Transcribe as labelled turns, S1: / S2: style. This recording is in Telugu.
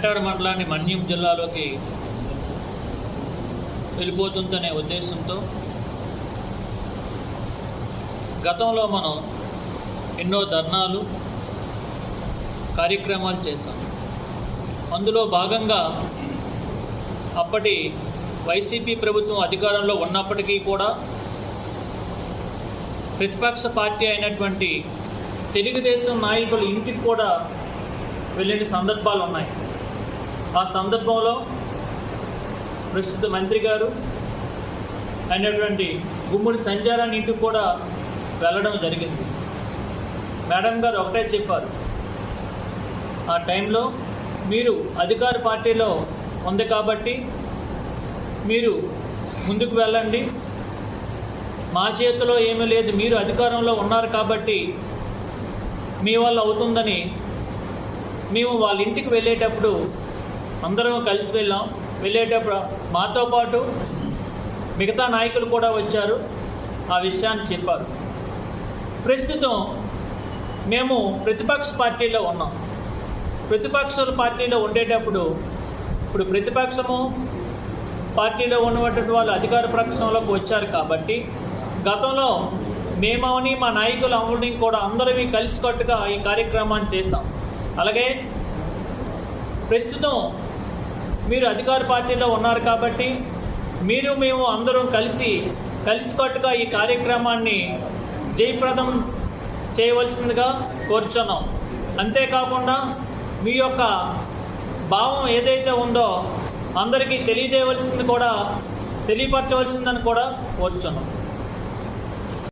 S1: పెంటాడు మండలాన్ని మన్యం జిల్లాలోకి వెళ్ళిపోతుందనే ఉద్దేశంతో గతంలో మనం ఎన్నో ధర్నాలు కార్యక్రమాలు చేశాం. అందులో భాగంగా అప్పటి వైసీపీ ప్రభుత్వం అధికారంలో ఉన్నప్పటికీ కూడా ప్రతిపక్ష పార్టీ అయినటువంటి తెలుగుదేశం నాయకులు ఇంటికి కూడా వెళ్ళిన సందర్భాలు ఉన్నాయి ఆ సందర్భంలో ప్రస్తుత మంత్రి గారు అయినటువంటి గుమ్మడి సంచారాన్ని ఇంటికి కూడా వెళ్ళడం జరిగింది. మేడం గారు ఒకటే చెప్పారు. ఆ టైంలో మీరు అధికార పార్టీలో ఉంది కాబట్టి మీరు ముందుకు వెళ్ళండి. మా చేతిలో ఏమీ లేదు మీరు అధికారంలో ఉన్నారు కాబట్టి మీ వల్ల అవుతుందని మేము వాళ్ళ ఇంటికి వెళ్ళేటప్పుడు అందరం కలిసి వెళ్ళాం. వెళ్ళేటప్పుడు మాతో పాటు మిగతా నాయకులు కూడా వచ్చారు. ఆ విషయాన్ని చెప్పారు. ప్రస్తుతం మేము ప్రతిపక్ష పార్టీలో ఉన్నాం. ప్రతిపక్షాల పార్టీలో ఉండేటప్పుడు ఇప్పుడు ప్రతిపక్షము పార్టీలో ఉన్నటువంటి వాళ్ళు అధికార ప్రక్షణలోకి వచ్చారు కాబట్టి గతంలో మేమవని మా నాయకులు అవని కూడా అందరివి కలిసికట్టుగా ఈ కార్యక్రమాన్ని చేశాం. అలాగే ప్రస్తుతం మీరు అధికార పార్టీలో ఉన్నారు కాబట్టి మీరు మేము అందరం కలిసి కలిసికట్టుగా ఈ కార్యక్రమాన్ని జయప్రదం చేయవలసిందిగా కోరుచున్నాం. అంతేకాకుండా మీ యొక్క భావం ఏదైతే ఉందో అందరికీ తెలియజేయవలసింది కూడా తెలియపరచవలసిందని కూడా కోరుచున్నాం.